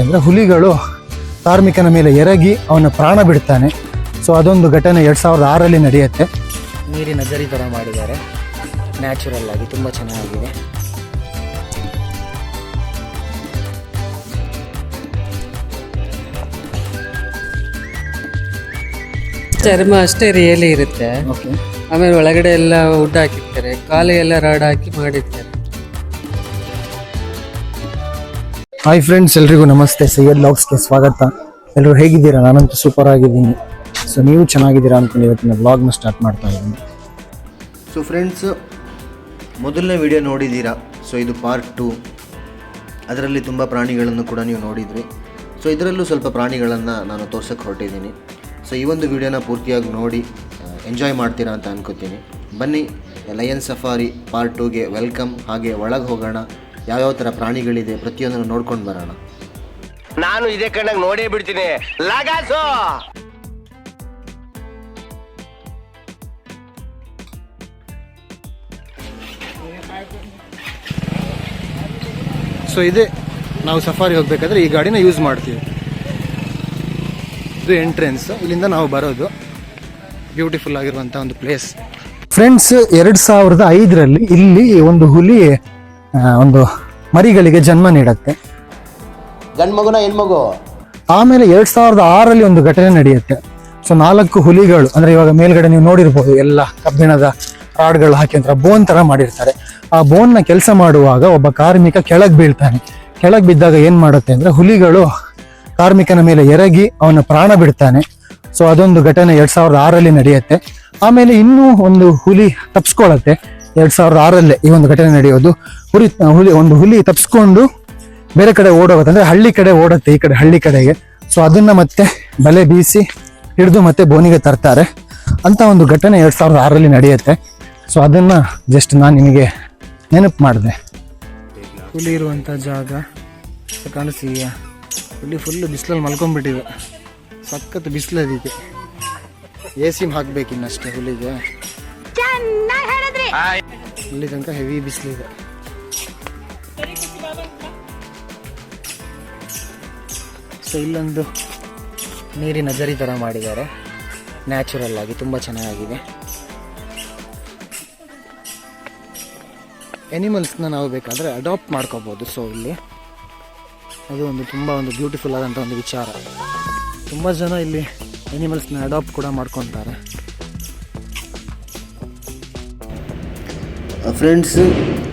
ಅಂದರೆ ಹುಲಿಗಳು ಕಾರ್ಮಿಕನ ಮೇಲೆ ಎರಗಿ ಅವನ ಪ್ರಾಣ ಬಿಡ್ತಾನೆ. ಸೊ ಅದೊಂದು ಘಟನೆ ಎರಡು ಸಾವಿರದ ಆರಲ್ಲಿ ನಡೆಯುತ್ತೆ. ನೀರಿನ ಜರಿ ಥರ ಮಾಡಿದ್ದಾರೆ. ನ್ಯಾಚುರಲ್ ಆಗಿ ತುಂಬ ಚೆನ್ನಾಗಿದೆ. ಚರ್ಮ ಅಷ್ಟೇ ರಿಯಲಿ ಇರುತ್ತೆ. ಓಕೆ ಆಮೇಲೆ ಒಳಗಡೆ ಎಲ್ಲ ವುಡ್ ಹಾಕಿರ್ತಾರೆ ಕಾಲಿಗೆಲ್ಲ ರಾಡ್ ಹಾಕಿ ಮಾಡಿರ್ತಾರೆ. ಹಾಯ್ ಫ್ರೆಂಡ್ಸ್ ಎಲ್ರಿಗೂ ನಮಸ್ತೆ. ಸೈಯದ್ ಲಾಗ್ಸ್ಗೆ ಸ್ವಾಗತ. ಎಲ್ಲರೂ ಹೇಗಿದ್ದೀರಾ? ನಾನಂತೂ ಸೂಪರ್ ಆಗಿದ್ದೀನಿ. ಸೊ ನೀವು ಚೆನ್ನಾಗಿದ್ದೀರಾ ಅಂದ್ಕೊಂಡು ಇವತ್ತಿನ ಬ್ಲಾಗ್ನ ಸ್ಟಾರ್ಟ್ ಮಾಡ್ತಾ ಇದ್ದೀನಿ. ಸೊ ಫ್ರೆಂಡ್ಸ್ ಮೊದಲನೇ ವಿಡಿಯೋ ನೋಡಿದ್ದೀರಾ? ಸೊ ಇದು ಪಾರ್ಟ್ ಟು ಅದರಲ್ಲಿ ತುಂಬ ಪ್ರಾಣಿಗಳನ್ನು ಕೂಡ ನೀವು ನೋಡಿದ್ರಿ. ಸೊ ಇದರಲ್ಲೂ ಸ್ವಲ್ಪ ಪ್ರಾಣಿಗಳನ್ನು ನಾನು ತೋರ್ಸೋಕ್ಕೆ ಹೊರಟಿದ್ದೀನಿ. ಸೊ ಈ ಒಂದು ವಿಡಿಯೋನ ಪೂರ್ತಿಯಾಗಿ ನೋಡಿ ಎಂಜಾಯ್ ಮಾಡ್ತೀರಾ ಅಂತ ಅನ್ಕೋತೀನಿ. ಬನ್ನಿ ಲಯನ್ ಸಫಾರಿ ಪಾರ್ಟ್ ಟೂಗೆ ವೆಲ್ಕಮ್ ಹಾಗೆ ಒಳಗೆ ಹೋಗೋಣ. ಯಾವ್ಯಾವ ತರ ಪ್ರಾಣಿಗಳಿದೆ ಪ್ರತಿಯೊಂದನ್ನು ನೋಡ್ಕೊಂಡು ಬರೋಣ. ನಾನು ಇದೇ ಕಣ್ಣಾಗ ನೋಡೇ ಬಿಡ್ತೀನಿ. ಲಗಾಸು! ಸೊ ಇದೆ. ನಾವು ಸಫಾರಿ ಹೋಗ್ಬೇಕಾದ್ರೆ ಈ ಗಾಡಿನ ಯೂಸ್ ಮಾಡ್ತೀವಿ. ಇದು ಎಂಟ್ರೆನ್ಸ್ ಇಲ್ಲಿಂದ ನಾವು ಬರೋದು. ಬ್ಯೂಟಿಫುಲ್ ಆಗಿರುವಂಥ ಒಂದು ಪ್ಲೇಸ್ ಫ್ರೆಂಡ್ಸ್ ಎರಡು ಸಾವಿರದ ಐದರಲ್ಲಿ ಇಲ್ಲಿ ಒಂದು ಹುಲಿ ಒಂದು ಮರಿಗಳಿಗೆ ಜನ್ಮ ನೀಡುತ್ತೆ. ಗಂಡ್ ಮಗುನ ಹೆಣ್ಮಗು? ಆಮೇಲೆ ಎರಡ್ ಸಾವಿರದ ಆರಲ್ಲಿ ಒಂದು ಘಟನೆ ನಡೆಯುತ್ತೆ. ಸೊ ನಾಲ್ಕು ಹುಲಿಗಳು ಅಂದ್ರೆ ಇವಾಗ ಮೇಲ್ಗಡೆ ನೀವು ನೋಡಿರ್ಬೋದು ಎಲ್ಲ ಕಬ್ಬಿಣದ ರಾಡ್ಗಳು ಹಾಕಿ ಅಂತ ಬೋನ್ ತರ ಮಾಡಿರ್ತಾರೆ. ಆ ಬೋನ್ನ ಕೆಲಸ ಮಾಡುವಾಗ ಒಬ್ಬ ಕಾರ್ಮಿಕ ಕೆಳಗ್ ಬೀಳ್ತಾನೆ. ಕೆಳಗ್ ಬಿದ್ದಾಗ ಏನ್ ಮಾಡುತ್ತೆ ಅಂದ್ರೆ ಹುಲಿಗಳು ಕಾರ್ಮಿಕನ ಮೇಲೆ ಎರಗಿ ಅವನ ಪ್ರಾಣ ಬಿಡ್ತಾನೆ. ಸೊ ಅದೊಂದು ಘಟನೆ ಎರಡ್ ಸಾವಿರದ ಆರಲ್ಲಿ ನಡೆಯುತ್ತೆ. ಆಮೇಲೆ ಇನ್ನೂ ಒಂದು ಹುಲಿ ತಪ್ಸ್ಕೊಳತ್ತೆ. ಎರಡ್ ಸಾವಿರದ ಆರಲ್ಲೇ ಈ ಒಂದು ಘಟನೆ ನಡೆಯೋದು. ಹುಲಿ ಹುಲಿ, ಒಂದು ಹುಲಿ ತಪ್ಪಿಸ್ಕೊಂಡು ಬೇರೆ ಕಡೆ ಓಡೋಗುತ್ತೆ. ಅಂದ್ರೆ ಹಳ್ಳಿ ಕಡೆ ಓಡುತ್ತೆ ಈ ಕಡೆ, ಹಳ್ಳಿ ಕಡೆಗೆ. ಸೊ ಅದನ್ನ ಮತ್ತೆ ಬಲೆ ಬೀಸಿ ಹಿಡಿದು ಮತ್ತೆ ಬೋನಿಗೆ ತರ್ತಾರೆ. ಅಂತ ಒಂದು ಘಟನೆ ಎರಡು ಸಾವಿರದ ಆರಲ್ಲಿ ನಡೆಯುತ್ತೆ. ಸೊ ಅದನ್ನ ಜಸ್ಟ್ ನಾನು ನಿಮಗೆ ನೆನಪು ಮಾಡಿದೆ. ಹುಲಿ ಇರುವಂಥ ಜಾಗ ಕಾಣಿಸಿ ಹುಲಿ ಫುಲ್ ಬಿಸಿಲಲ್ಲಿ ಮಲ್ಕೊಂಡ್ಬಿಟ್ಟಿದೆ. ಸಖತ್ ಬಿಸಿಲದಿದೆ ಎ ಸಿಮ್ ಹಾಕ್ಬೇಕು ಇನ್ನಷ್ಟೇ ಹುಲಿಗೆ. ಇಲ್ಲಿ ತನಕ ಹೆವಿ ಬಿಸಿಲಿದೆ ಸೊ ಇಲ್ಲೊಂದು ನೀರಿನ ಜರಿ ಥರ ಮಾಡಿದ್ದಾರೆ. ನ್ಯಾಚುರಲ್ ಆಗಿ ತುಂಬ ಚೆನ್ನಾಗಿದೆ. ಎನಿಮಲ್ಸ್ನ ನಾವು ಬೇಕಾದರೆ ಅಡಾಪ್ಟ್ ಮಾಡ್ಕೋಬೋದು. ಸೊ ಇಲ್ಲಿ ಅದು ಒಂದು ತುಂಬ ಒಂದು ಬ್ಯೂಟಿಫುಲ್ ಆದಂಥ ಒಂದು ವಿಚಾರ. ತುಂಬ ಜನ ಇಲ್ಲಿ ಎನಿಮಲ್ಸ್ನ ಅಡಾಪ್ಟ್ ಕೂಡ ಮಾಡ್ಕೊತಾರೆ. ಫ್ರೆಂಡ್ಸ್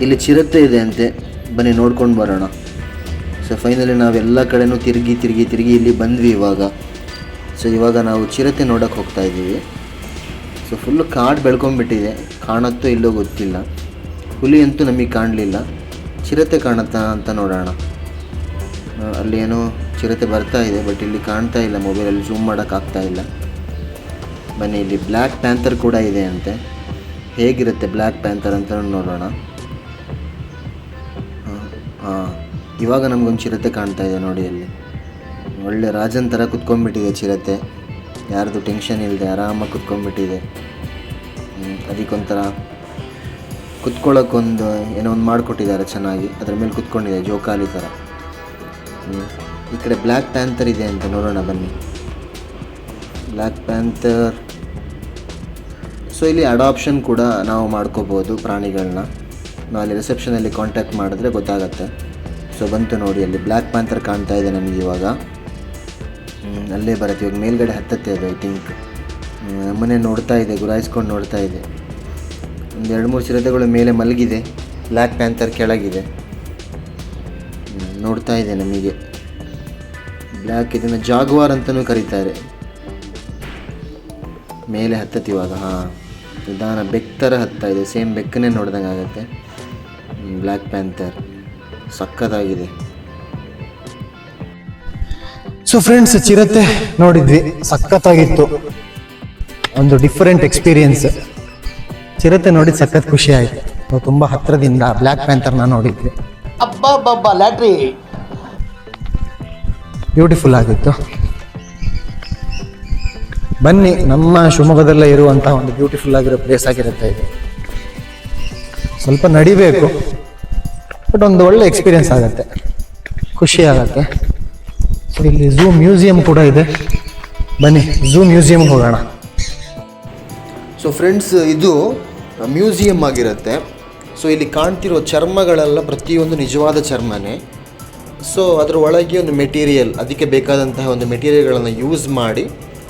ಇಲ್ಲಿ ಚಿರತೆ ಇದೆ ಅಂತೆ. ಬನ್ನಿ ನೋಡ್ಕೊಂಡು ಬರೋಣ. ಸೊ ಫೈನಲಿ ನಾವೆಲ್ಲ ಕಡೆನೂ ತಿರುಗಿ ತಿರುಗಿ ತಿರುಗಿ ಇಲ್ಲಿ ಬಂದ್ವಿ ಇವಾಗ. ಸೊ ಇವಾಗ ನಾವು ಚಿರತೆ ನೋಡೋಕ್ಕೆ ಹೋಗ್ತಾ ಇದ್ದೀವಿ. ಸೊ ಫುಲ್ಲು ಕಾಡು ಬೆಳ್ಕೊಂಬಿಟ್ಟಿದೆ. ಕಾಣತ್ತೋ ಇಲ್ಲೋ ಗೊತ್ತಿಲ್ಲ. ಹುಲಿ ಅಂತೂ ನಮಗೆ ಕಾಣಲಿಲ್ಲ. ಚಿರತೆ ಕಾಣುತ್ತಾ ಅಂತ ನೋಡೋಣ. ಅಲ್ಲಿ ಏನೋ ಚಿರತೆ ಬರ್ತಾ ಇದೆ, ಬಟ್ ಇಲ್ಲಿ ಕಾಣ್ತಾ ಇಲ್ಲ. ಮೊಬೈಲಲ್ಲಿ ಝೂಮ್ ಮಾಡೋಕ್ಕಾಗ್ತಾ ಇಲ್ಲ. ಬನ್ನಿ, ಇಲ್ಲಿ ಬ್ಲ್ಯಾಕ್ ಪ್ಯಾಂಥರ್ ಕೂಡ ಇದೆ ಅಂತೆ. ಹೇಗಿರುತ್ತೆ ಬ್ಲ್ಯಾಕ್ ಪ್ಯಾಂಥರ್ ಅಂತ ನೋಡೋಣ. ಇವಾಗ ನಮಗೊಂದು ಚಿರತೆ ಕಾಣ್ತಾ ಇದೆ ನೋಡಿ ಅಲ್ಲಿ. ಒಳ್ಳೆ ರಾಜನ್ ಥರ ಕುತ್ಕೊಂಡ್ಬಿಟ್ಟಿದೆ ಚಿರತೆ. ಯಾರ್ದು ಟೆನ್ಷನ್ ಇಲ್ಲದೆ ಆರಾಮಾಗಿ ಕುತ್ಕೊಂಡ್ಬಿಟ್ಟಿದೆ. ಅದಕ್ಕೊಂಥರ ಕುತ್ಕೊಳ್ಳೋಕ್ಕೊಂದು ಏನೋ ಒಂದು ಮಾಡಿಕೊಟ್ಟಿದ್ದಾರೆ ಚೆನ್ನಾಗಿ. ಅದ್ರ ಮೇಲೆ ಕುತ್ಕೊಂಡಿದೆ, ಜೋಕಾಲಿ ಥರ. ಈ ಕಡೆ ಬ್ಲ್ಯಾಕ್ ಪ್ಯಾಂಥರ್ ಇದೆ ಅಂತ ನೋಡೋಣ ಬನ್ನಿ. ಬ್ಲ್ಯಾಕ್ ಪ್ಯಾಂಥರ್ ಸೊ ಇಲ್ಲಿ ಅಡಾಪ್ಷನ್ ಕೂಡ ನಾವು ಮಾಡ್ಕೋಬೋದು ಪ್ರಾಣಿಗಳನ್ನ ನಾವು ಅಲ್ಲಿ ರಿಸೆಪ್ಷನಲ್ಲಿ ಕಾಂಟ್ಯಾಕ್ಟ್ ಮಾಡಿದ್ರೆ ಗೊತ್ತಾಗತ್ತೆ. ಸೊ ಬಂತು ನೋಡಿ, ಅಲ್ಲಿ ಬ್ಲ್ಯಾಕ್ ಪ್ಯಾಂಥರ್ ಕಾಣ್ತಾ ಇದೆ ನಮಗೆ ಇವಾಗ. ಅಲ್ಲೇ ಬರುತ್ತೆ. ಇವಾಗ ಮೇಲ್ಗಡೆ ಹತ್ತತ್ತೆ ಅದು ಐ ಥಿಂಕ್ ನಮ್ಮನೆ ನೋಡ್ತಾ ಇದೆ, ಗುರಾಯಿಸ್ಕೊಂಡು ನೋಡ್ತಾ ಇದೆ. ಒಂದು ಎರಡು ಮೂರು ಚಿರತೆಗಳು ಮೇಲೆ ಮಲಗಿದೆ. Black panther ಕೆಳಗಿದೆ. ನೋಡ್ತಾ ಇದೆ ನಮಗೆ. ಬ್ಲ್ಯಾಕ್ ಇದನ್ನು ಜಾಗುವಾರ್ ಅಂತಲೂ ಕರೀತಾರೆ. ಮೇಲೆ ಹತ್ತತ್ತಿವಾಗ ಹಾಂ. ನಿಧಾನ ಬೆಕ್ ಥರ ಹತ್ತಾ ಇದೆ ಸೇಮ್ ಬೆಕ್ಕನ್ನೇ ನೋಡ್ದಂಗೆ ಆಗುತ್ತೆ. ಬ್ಲ್ಯಾಕ್ ಪ್ಯಾಂಥರ್ ಸಕ್ಕತ್ತಾಗಿದೆ ಸೊ ಫ್ರೆಂಡ್ಸ್ ಚಿರತೆ ನೋಡಿದ್ವಿ. ಸಖತ್ತಾಗಿತ್ತು ಒಂದು ಡಿಫರೆಂಟ್ ಎಕ್ಸ್ಪೀರಿಯನ್ಸ್ ಚಿರತೆ ನೋಡಿ ಸಖತ್ ಖುಷಿ ಆಯಿತು. ನಾವು ತುಂಬಾ ಹತ್ತಿರದಿಂದ ಬ್ಲ್ಯಾಕ್ ಪ್ಯಾಂಥರ್ನ ನೋಡಿದ್ವಿ. ಅಬ್ಬಾ ಲ್ಯಾಟ್ರಿ. ಬ್ಯೂಟಿಫುಲ್ ಆಗಿತ್ತು. ಬನ್ನಿ, ನಮ್ಮ ಶಿವಮೊಗ್ಗದಲ್ಲೇ ಇರುವಂತಹ ಒಂದು ಬ್ಯೂಟಿಫುಲ್ ಆಗಿರೋ ಪ್ಲೇಸ್ ಆಗಿರುತ್ತೆ ಇದು. ಸ್ವಲ್ಪ ನಡಿಬೇಕು ಬಟ್ ಒಂದು ಒಳ್ಳೆ ಎಕ್ಸ್ಪೀರಿಯನ್ಸ್ ಆಗುತ್ತೆ. ಖುಷಿ ಆಗತ್ತೆ. ಇಲ್ಲಿ ಝೂ ಮ್ಯೂಸಿಯಂ ಕೂಡ ಇದೆ. ಬನ್ನಿ ಝೂ ಮ್ಯೂಸಿಯಂ ಹೋಗೋಣ. ಸೊ ಫ್ರೆಂಡ್ಸ್ ಇದು ಮ್ಯೂಸಿಯಂ ಆಗಿರುತ್ತೆ. ಸೊ ಇಲ್ಲಿ ಕಾಣ್ತಿರೋ ಚರ್ಮಗಳೆಲ್ಲ ಪ್ರತಿಯೊಂದು ನಿಜವಾದ ಚರ್ಮನೇ. ಸೊ ಅದರ ಒಳಗೆ ಒಂದು ಮೆಟೀರಿಯಲ್ ಅದಕ್ಕೆ ಬೇಕಾದಂತಹ ಒಂದು ಮೆಟೀರಿಯಲ್ಗಳನ್ನು ಯೂಸ್ ಮಾಡಿ.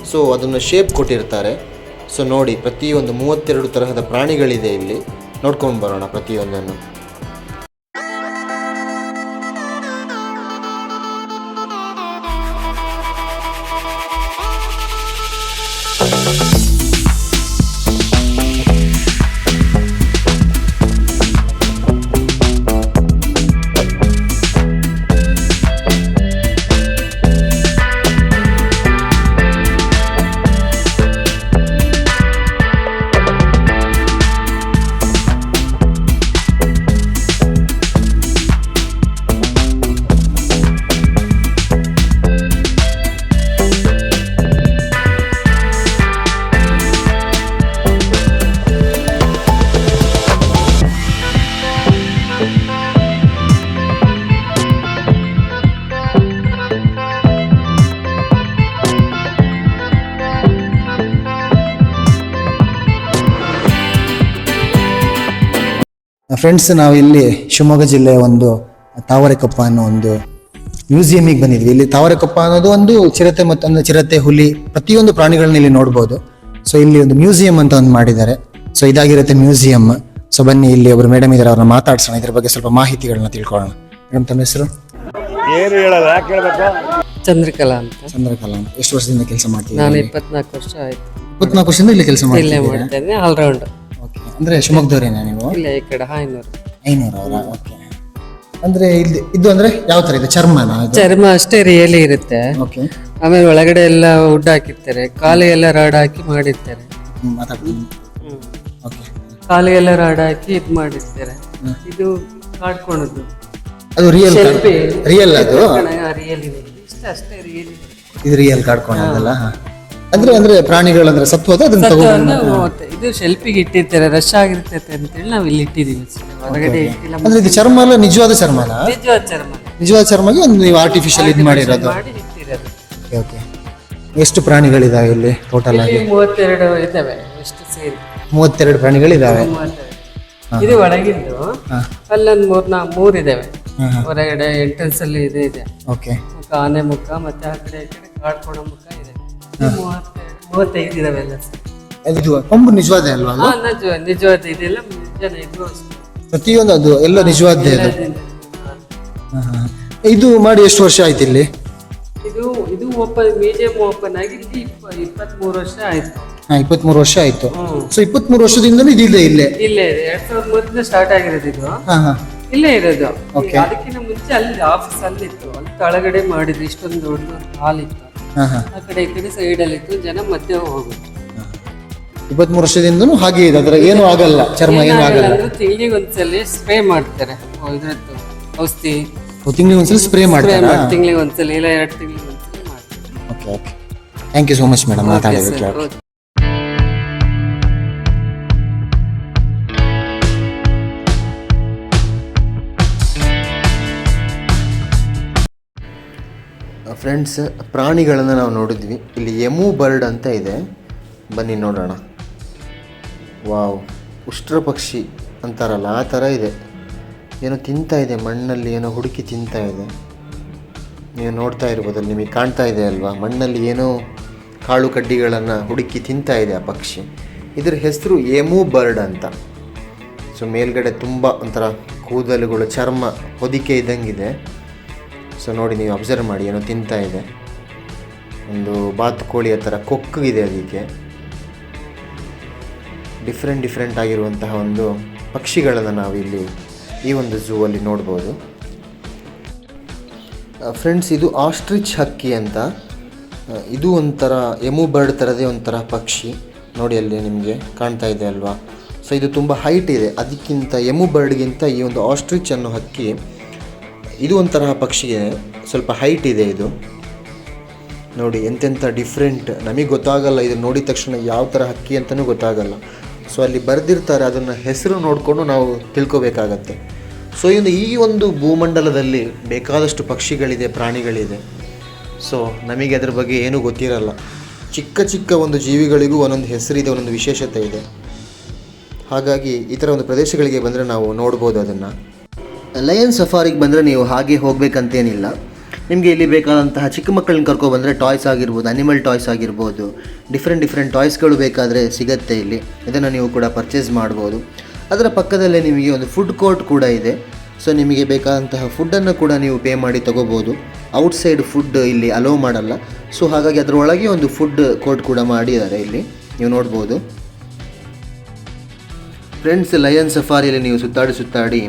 ಸೊ ಅದನ್ನು ಶೇಪ್ ಕೊಟ್ಟಿರ್ತಾರೆ. ಸೊ ನೋಡಿ ಪ್ರತಿಯೊಂದು ಮೂವತ್ತೆರಡು ತರಹದ ಪ್ರಾಣಿಗಳಿದೆ ಇಲ್ಲಿ. ನೋಡ್ಕೊಂಡು ಬರೋಣ ಪ್ರತಿಯೊಂದನ್ನು. ಫ್ರೆಂಡ್ಸ್ ನಾವು ಇಲ್ಲಿ ಶಿವಮೊಗ್ಗ ಜಿಲ್ಲೆಯ ಒಂದು ತಾವರೆಕೊಪ್ಪ ಅನ್ನೋ ಒಂದು ಮ್ಯೂಸಿಯಮಿಗೆ ಬಂದಿದ್ವಿ. ಇಲ್ಲಿ ತಾವರೆಕೊಪ್ಪ ಅನ್ನೋದು ಒಂದು ಚಿರತೆ ಮತ್ತೊಂದು ಚಿರತೆ ಹುಲಿ ಪ್ರತಿಯೊಂದು ಪ್ರಾಣಿಗಳನ್ನ ಇಲ್ಲಿ ನೋಡ್ಬೋದು. ಸೊ ಇಲ್ಲಿ ಒಂದು ಮ್ಯೂಸಿಯಂ ಅಂತ ಒಂದು ಮಾಡಿದ್ದಾರೆ. ಸೊ ಇದಾಗಿರುತ್ತೆ ಮ್ಯೂಸಿಯಂ ಸೊ ಬನ್ನಿ ಇಲ್ಲಿ ಒಬ್ರು ಮೇಡಮ್ ಇದ್ದಾರೆ ಅವ್ರನ್ನ ಮಾತಾಡ್ಸೋಣ. ಇದ್ರ ಬಗ್ಗೆ ಸ್ವಲ್ಪ ಮಾಹಿತಿಗಳನ್ನ ತಿಳ್ಕೊಳ್ಳೋಣ. ಮೇಡಮ್ ತಮ್ಮ ಹೆಸರು? ಚಂದ್ರಕಲಾ ಅಂತ. ಚಂದ್ರಕಲಾ ಅಂತ. ಎಷ್ಟು ವರ್ಷದಿಂದ ಕೆಲಸ ನಾನು ಮಾಡ್ತಿದ್ದೀವಿ ಇಪ್ಪತ್ನಾಲ್ಕು ವರ್ಷ ಆಯ್ತು. ಇಪ್ಪತ್ನಾಲ್ಕು ವರ್ಷದಿಂದ ಇಲ್ಲಿ ಕೆಲಸ ಇಲ್ಲೇ ಮಾಡ್ತೇನೆ ಆಲ್ರೌಂಡ್ ಅಂದ್ರೆ ಶಿವಮೊಗ್ಗದವ್ರೇನಾ ನೀವು? ಇಲ್ಲ ಈ ಕಡೆ ಹಾಯ್ನೂರು. ಐನೂರು ಅವರ? ಓಕೆ. ಅಂದ್ರೆ ಇಲ್ಲಿ ಇದು ಅಂದ್ರೆ ಯಾವ ತರ ಇದೆ? ಚರ್ಮನ ಇದು? ಚರ್ಮ ಅಷ್ಟೇ ರಿಯಲಿ ಇರುತ್ತೆ. ಓಕೆ. ಆಮೇಲೆ ಒಳಗಡೆ ಎಲ್ಲ ವುಡ್ ಹಾಕಿರ್ತಾರೆ. ಕಾಲಿಗೆಲ್ಲ ರಾಡ್ ಹಾಕಿ ಮಾಡಿರ್ತಾರೆ. ಮಾತಾಡ್ತೀನಿ. ಓಕೆ. ಕಾಲಿಗೆಲ್ಲ ರಾಡ್ ಹಾಕಿ ಇದು ಮಾಡಿರ್ತಾರೆ. ಇದು ಕಾಡ್ಕೊಳೋದು. ಅದು ರಿಯಲ್ ರಿಯಲ್ ಅದು? ರಿಯಲ್ ಇದೆ. ಇಷ್ಟ ಅಷ್ಟೇ ರಿಯಲ್ ಇದು. ರಿಯಲ್ ಕಾಡ್ಕೊಂಡದಲ್ಲ ಅಂದ್ರೆ ಅಂದ್ರೆ ಪ್ರಾಣಿಗಳು ಅಂದ್ರೆ ಸತ್ತು ಹೋದ ಅದನ್ನ ತಗೊಂಡು ಇದು ಶೆಲ್ಫಿಗೆ ಇಟ್ಟಿರ್ತಾರೆ ರಶ್ ಆಗಿರ್ತೈತೆ ಅಂತೇಳಿ ನಾವು ಇಲ್ಲಿ ಇಟ್ಟಿದೀವಿ. ಹೊರಗಡೆ ಇಟ್ಟಿಲ್ಲ. ಅಂದ್ರೆ ಇದು ಚರ್ಮ ಅಲ್ಲ ನಿಜವಾದ ಚರ್ಮನ? ನಿಜವಾದ ಚರ್ಮ. ನಿಜವಾದ ಚರ್ಮಗೆ ಒಂದು ನೀವು ಆರ್ಟಿಫಿಷಿಯಲ್ ಇದು ಮಾಡಿರೋದು. ಮಾಡಿ ಇಟ್ಟಿರೋದು. ಓಕೆ ಎಷ್ಟು ಪ್ರಾಣಿಗಳಿದಾವೆ ಇಲ್ಲಿ ಟೋಟಲ್ ಆಗಿ? ಇಲ್ಲಿ ಮೂವತ್ತೆರಡು ಇದ್ದಾವೆ ಎಷ್ಟು ಸೇರಿ? ಮೂವತ್ತೆರಡು ಪ್ರಾಣಿಗಳಿದಾವೆ. ಮೂವತ್ತೆರಡು. ಇದು ಒಳಗಿದ್ದು ಅಲ್ಲೊಂದು ಮೂರ್ ನಾ ಮೂರ್ ಇದಾವೆ. ಹೊರಗಡೆ ಎಂಟ್ರೆನ್ಸ್ ಅಲ್ಲಿ ಇದೆ ಇದೆ. ಓಕೆ. ಮುಖ ಆನೆ ಮುಖ ಮತ್ತೆ ಆ ಕಡೆ ಈ ಕಡೆ ಕಾಡ್ಕೊಳೋ ಮುಖ ಮೂವತ್ತೈದು ಇದಾವೆ ನಿಜವ ಕೊಂಬು ನಿಜವಾದ ಅಲ್ವಾ ನಿಜವಾದ ಇದೆಲ್ಲ ಇದು ಅಷ್ಟೇ. ಪ್ರತಿಯೊಂದು ಅದು ಎಲ್ಲ ನಿಜವಾದ್ದೇ ಅದು. ಇದು ಮಾಡಿ ಎಷ್ಟು ವರ್ಷ ಆಯ್ತು ಇಲ್ಲಿ? ಇದು ಇದು ಓಪನ್ ಮ್ಯೂಸಿಯಂ ಓಪನ್ ಆಗಿ ಇಪ್ಪತ್ಮೂರು ವರ್ಷ ಆಯ್ತು. ಹಾ ಇಪ್ಪತ್ಮೂರು ವರ್ಷ ಆಯ್ತು. ಸೊ ಇಪ್ಪತ್ಮೂರು ವರ್ಷದಿಂದಲೂ ಇದಿದೆ ಇಲ್ಲೇ ಇಲ್ಲೇ. ಇದೆ ಎರಡ್ ಸಾವಿರದ ಮೂರರಿಂದ ಸ್ಟಾರ್ಟ್ ಆಗಿರೋದು ಇದು. ಇಲ್ಲೇ ಇರೋದು. ಅದಕ್ಕಿಂತ ಮುಂಚೆ ಅಲ್ಲಿ ಆಫೀಸ್ ಅಲ್ಲಿ ಇತ್ತು ಅಲ್ಲಿ ಕೆಳಗಡೆ ಮಾಡಿದ್ರು ಇಷ್ಟೊಂದು ದೊಡ್ಡ ಹಾಲ್ ಇತ್ತು. ಆ ಕಡೆ ಈ ಕಡೆ ಸೈಡ್ ಅಲ್ಲಿ ಇತ್ತು ಜನ ಮತ್ತೆ ಹೋಗುದು ಇಪ್ಪತ್ಮೂರು ವರ್ಷದಿಂದನೂ ಹಾಗೆ ಇದೆ ಅದ್ರ ಏನು ಆಗಲ್ಲ ಚರ್ಮ ಏನು ಆಗಲ್ಲ ತಿಂಗಳಿಗೆ ಒಂದ್ಸಲಿ ಸ್ಪ್ರೇ ಮಾಡ್ತಾರೆ. ಇದ್ರದ್ದು ಔಷಧಿ. ತಿಂಗಳಿಗೆ ಒಂದ್ಸಲ ಸ್ಪ್ರೇ ಮಾಡ್ತಾರೆ? ಮಾಡಿ ತಿಂಗಳಿಗೆ ಒಂದ್ಸಲಿ ಇಲ್ಲ ಎರಡು ತಿಂಗಳಿಗೆ ಒಂದ್ಸಲಿ ಮಾಡ್ತಾರೆ. Okay okay thank you so much madam ಮಾತಾಡೋದಕ್ಕೆ Okay. ಫ್ರೆಂಡ್ಸ್ ಪ್ರಾಣಿಗಳನ್ನು ನಾವು ನೋಡಿದ್ವಿ. ಇಲ್ಲಿ ಎಮು ಬರ್ಡ್ ಅಂತ ಇದೆ. ಬನ್ನಿ ನೋಡೋಣ. ವಾವ್, ಉಷ್ಟ್ರ ಪಕ್ಷಿ ಅಂತಾರಲ್ಲ, ಆ ಥರ ಇದೆ. ಏನೋ ತಿಂತಾ ಇದೆ, ಮಣ್ಣಲ್ಲಿ ಏನೋ ಹುಡುಕಿ ತಿಂತಾ ಇದೆ. ನೀವು ನೋಡ್ತಾ ಇರ್ಬೋದು ನಿಮಗೆ ಕಾಣ್ತಾ ಇದೆ ಅಲ್ವಾ? ಮಣ್ಣಲ್ಲಿ ಏನೋ ಕಾಳು ಕಡ್ಡಿಗಳನ್ನು ಹುಡುಕಿ ತಿಂತಾ ಇದೆ ಆ ಪಕ್ಷಿ. ಇದರ ಹೆಸರು ಎಮು ಬರ್ಡ್ ಅಂತ. ಸೊ ಮೇಲ್ಗಡೆ ತುಂಬ ಒಂಥರ ಕೂದಲುಗಳು ಚರ್ಮ ಹೊದಿಕೆ ಇದ್ದಂಗಿದೆ. ಸೊ ನೋಡಿ ನೀವು ಅಬ್ಸರ್ವ್ ಮಾಡಿ ಏನೋ ತಿಂತಾ ಇದೆ. ಒಂದು ಬಾತುಕೋಳಿಯ ಥರ ಕೊಕ್ಕು ಇದೆ ಅದಕ್ಕೆ. ಡಿಫ್ರೆಂಟ್ ಡಿಫ್ರೆಂಟ್ ಆಗಿರುವಂತಹ ಒಂದು ಪಕ್ಷಿಗಳನ್ನು ನಾವು ಇಲ್ಲಿ ಈ ಒಂದು ಝೂವಲ್ಲಿ ನೋಡ್ಬೋದು. ಫ್ರೆಂಡ್ಸ್ ಇದು ಆಸ್ಟ್ರಿಚ್ ಹಕ್ಕಿ ಅಂತ. ಆ, ಇದು ಒಂಥರ ಎಮು ಬರ್ಡ್ ಥರದೇ ಒಂಥರ ಪಕ್ಷಿ. ನೋಡಿ ಅಲ್ಲಿ ನಿಮಗೆ ಕಾಣ್ತಾ ಇದೆ ಅಲ್ವಾ? ಸೊ ಇದು ತುಂಬ ಹೈಟ್ ಇದೆ. ಅದಕ್ಕಿಂತ ಎಮು ಬರ್ಡ್ಗಿಂತ ಈ ಒಂದು ಆಸ್ಟ್ರಿಚ್ ಅನ್ನೋ ಹಕ್ಕಿ ಇದು ಒಂಥರ ಪಕ್ಷಿಗೆ ಸ್ವಲ್ಪ ಹೈಟ್ ಇದೆ ಇದು. ನೋಡಿ, ಎಂತೆಂಥ ಡಿಫ್ರೆಂಟ್ ನಮಗೆ ಗೊತ್ತಾಗಲ್ಲ, ಇದು ನೋಡಿದ ತಕ್ಷಣ ಯಾವ ಥರ ಹಕ್ಕಿ ಅಂತಲೂ ಗೊತ್ತಾಗಲ್ಲ. ಸೊ ಅಲ್ಲಿ ಬರೆದಿರ್ತಾರೆ, ಅದನ್ನು ಹೆಸರು ನೋಡಿಕೊಂಡು ನಾವು ತಿಳ್ಕೊಬೇಕಾಗತ್ತೆ. ಸೊ ಇಂದು ಈ ಒಂದು ಭೂಮಂಡಲದಲ್ಲಿ ಬೇಕಾದಷ್ಟು ಪಕ್ಷಿಗಳಿದೆ, ಪ್ರಾಣಿಗಳಿದೆ. ಸೊ ನಮಗೆ ಅದ್ರ ಬಗ್ಗೆ ಏನೂ ಗೊತ್ತಿರಲ್ಲ. ಚಿಕ್ಕ ಚಿಕ್ಕ ಒಂದು ಜೀವಿಗಳಿಗೂ ಒಂದೊಂದು ಹೆಸರಿದೆ, ಒಂದೊಂದು ವಿಶೇಷತೆ ಇದೆ. ಹಾಗಾಗಿ ಈ ಥರ ಒಂದು ಪ್ರದೇಶಗಳಿಗೆ ಬಂದರೆ ನಾವು ನೋಡ್ಬೋದು ಅದನ್ನು. ಲಯನ್ ಸಫಾರಿಗೆ ಬಂದರೆ ನೀವು ಹಾಗೆ ಹೋಗಬೇಕಂತೇನಿಲ್ಲ. ನಿಮಗೆ ಇಲ್ಲಿ ಬೇಕಾದಂತಹ ಚಿಕ್ಕ ಮಕ್ಕಳನ್ನ ಕರ್ಕೊಬಂದರೆ ಟಾಯ್ಸ್ ಆಗಿರ್ಬೋದು ಅನಿಮಲ್ ಟಾಯ್ಸ್ ಆಗಿರ್ಬೋದು ಡಿಫ್ರೆಂಟ್ ಡಿಫ್ರೆಂಟ್ ಟಾಯ್ಸ್ಗಳು ಬೇಕಾದರೆ ಸಿಗತ್ತೆ ಇಲ್ಲಿ. ಇದನ್ನು ನೀವು ಕೂಡ ಪರ್ಚೇಸ್ ಮಾಡ್ಬೋದು. ಅದರ ಪಕ್ಕದಲ್ಲೇ ನಿಮಗೆ ಒಂದು ಫುಡ್ ಕೋರ್ಟ್ ಕೂಡ ಇದೆ. ಸೊ ನಿಮಗೆ ಬೇಕಾದಂತಹ ಫುಡ್ಡನ್ನು ಕೂಡ ನೀವು ಪೇ ಮಾಡಿ ತೊಗೋಬೋದು. ಔಟ್ಸೈಡ್ ಫುಡ್ ಇಲ್ಲಿ ಅಲೋ ಮಾಡಲ್ಲ. ಸೊ ಹಾಗಾಗಿ ಅದರೊಳಗೆ ಒಂದು ಫುಡ್ ಕೋರ್ಟ್ ಕೂಡ ಮಾಡಿದ್ದಾರೆ ಇಲ್ಲಿ. ನೀವು ನೋಡ್ಬೋದು. ಫ್ರೆಂಡ್ಸ್ ಲಯನ್ ಸಫಾರಿಯಲ್ಲಿ ನೀವು ಸುತ್ತಾಡಿ ಸುತ್ತಾಡಿ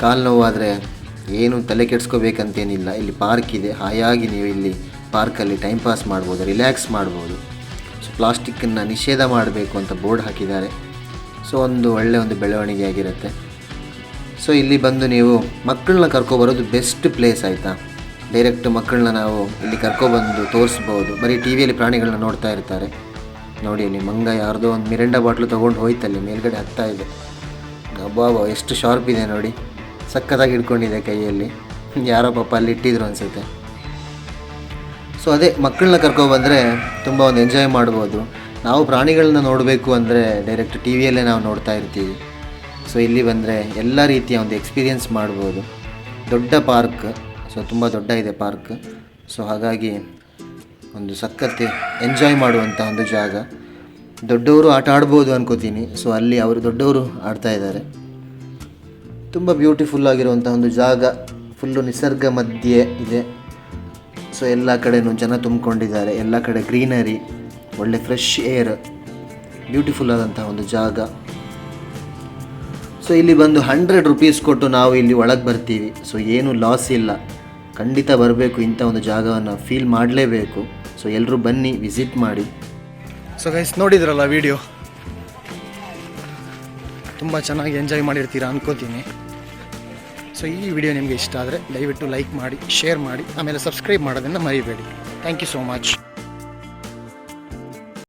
ಕಾಲು ನೋವಾದರೆ ಏನು ತಲೆ ಕೆಡಿಸ್ಕೋಬೇಕಂತೇನಿಲ್ಲ. ಇಲ್ಲಿ ಪಾರ್ಕ್ ಇದೆ. ಹಾಯಾಗಿ ನೀವು ಇಲ್ಲಿ ಪಾರ್ಕಲ್ಲಿ ಟೈಮ್ ಪಾಸ್ ಮಾಡ್ಬೋದು, ರಿಲ್ಯಾಕ್ಸ್ ಮಾಡ್ಬೋದು. ಸೊ ಪ್ಲಾಸ್ಟಿಕ್ಕನ್ನು ನಿಷೇಧ ಮಾಡಬೇಕು ಅಂತ ಬೋರ್ಡ್ ಹಾಕಿದ್ದಾರೆ. ಸೊ ಒಂದು ಒಳ್ಳೆಯ ಒಂದು ಬೆಳವಣಿಗೆ ಆಗಿರುತ್ತೆ. ಸೊ ಇಲ್ಲಿ ಬಂದು ನೀವು ಮಕ್ಕಳನ್ನ ಕರ್ಕೊಬರೋದು ಬೆಸ್ಟ್ ಪ್ಲೇಸ್ ಆಯಿತಾ? ಡೈರೆಕ್ಟ್ ಮಕ್ಕಳನ್ನ ನಾವು ಇಲ್ಲಿ ಕರ್ಕೊಬಂದು ತೋರಿಸ್ಬೋದು. ಬರೀ ಟಿ ವಿಯಲ್ಲಿ ಪ್ರಾಣಿಗಳನ್ನ ನೋಡ್ತಾ ಇರ್ತಾರೆ. ನೋಡಿ, ಇಲ್ಲಿ ಮಂಗ ಯಾರ್ದೋ ಒಂದು ಮಿರಂಡ ಬಾಟ್ಲು ತೊಗೊಂಡು ಹೋಯ್ತಲ್ಲಿ, ಮೇಲ್ಗಡೆ ಹತ್ತಾ ಇದೆ. ಅಬ್ಬಾಬ, ಎಷ್ಟು ಶಾರ್ಪ್ ಇದೆ ನೋಡಿ. ಸಖತ್ತಾಗಿ ಹಿಡ್ಕೊಂಡಿದೆ ಕೈಯಲ್ಲಿ. ಯಾರೋ ಪಾಪ ಅಲ್ಲಿ ಇಟ್ಟಿದ್ರು ಅನಿಸುತ್ತೆ. ಸೊ ಅದೇ ಮಕ್ಕಳನ್ನ ಕರ್ಕೊಬಂದರೆ ತುಂಬ ಒಂದು ಎಂಜಾಯ್ ಮಾಡ್ಬೋದು. ನಾವು ಪ್ರಾಣಿಗಳನ್ನ ನೋಡಬೇಕು ಅಂದರೆ ಡೈರೆಕ್ಟ್ ಟಿ ವಿಯಲ್ಲೇ ನಾವು ನೋಡ್ತಾ ಇರ್ತೀವಿ. ಸೊ ಇಲ್ಲಿ ಬಂದರೆ ಎಲ್ಲ ರೀತಿಯ ಒಂದು ಎಕ್ಸ್ಪೀರಿಯನ್ಸ್ ಮಾಡ್ಬೋದು. ದೊಡ್ಡ ಪಾರ್ಕ್ ಸೊ ತುಂಬ ದೊಡ್ಡ ಇದೆ ಪಾರ್ಕ್ ಸೊ ಹಾಗಾಗಿ ಒಂದು ಸಕ್ಕತ್ತೆ ಎಂಜಾಯ್ ಮಾಡುವಂಥ ಒಂದು ಜಾಗ. ದೊಡ್ಡವರು ಆಟ ಆಡ್ಬೋದು ಅನ್ಕೋತೀನಿ. ಸೊ ಅಲ್ಲಿ ಅವರು ದೊಡ್ಡವರು ಆಡ್ತಾ ಇದ್ದಾರೆ. ತುಂಬ ಬ್ಯೂಟಿಫುಲ್ ಆಗಿರುವಂಥ ಒಂದು ಜಾಗ. ಫುಲ್ಲು ನಿಸರ್ಗ ಮಧ್ಯೆ ಇದೆ. ಸೊ ಎಲ್ಲ ಕಡೆನೂ ಜನ ತುಂಬಿಕೊಂಡಿದ್ದಾರೆ. ಎಲ್ಲ ಕಡೆ ಗ್ರೀನರಿ ಒಳ್ಳೆ ಫ್ರೆಶ್ ಏರ್ ಬ್ಯೂಟಿಫುಲ್ ಆದಂಥ ಒಂದು ಜಾಗ. ಸೊ ಇಲ್ಲಿ ಬಂದು ಹಂಡ್ರೆಡ್ ರುಪೀಸ್ ಕೊಟ್ಟು ನಾವು ಇಲ್ಲಿ ಒಳಗೆ ಬರ್ತೀವಿ. ಸೊ ಏನು ಲಾಸ್ ಇಲ್ಲ. ಖಂಡಿತ ಬರಬೇಕು ಇಂಥ ಒಂದು ಜಾಗವನ್ನು ಫೀಲ್ ಮಾಡಲೇಬೇಕು. ಸೊ ಎಲ್ಲರೂ ಬನ್ನಿ ವಿಸಿಟ್ ಮಾಡಿ. ಸೊ ಗೈಸ್ ನೋಡಿದ್ರಲ್ಲ ವಿಡಿಯೋ ತುಂಬ ಚೆನ್ನಾಗಿ ಎಂಜಾಯ್ ಮಾಡಿರ್ತೀರಾ ಅನ್ಕೋತೀನಿ. ಸೊ ಈ ವಿಡಿಯೋ ನಿಮಗೆ ಇಷ್ಟ ಆದರೆ ದಯವಿಟ್ಟು ಲೈಕ್ ಮಾಡಿ ಶೇರ್ ಮಾಡಿ, ಆಮೇಲೆ ಸಬ್ಸ್ಕ್ರೈಬ್ ಮಾಡೋದನ್ನು ಮರಿಬೇಡಿ. Thank you so much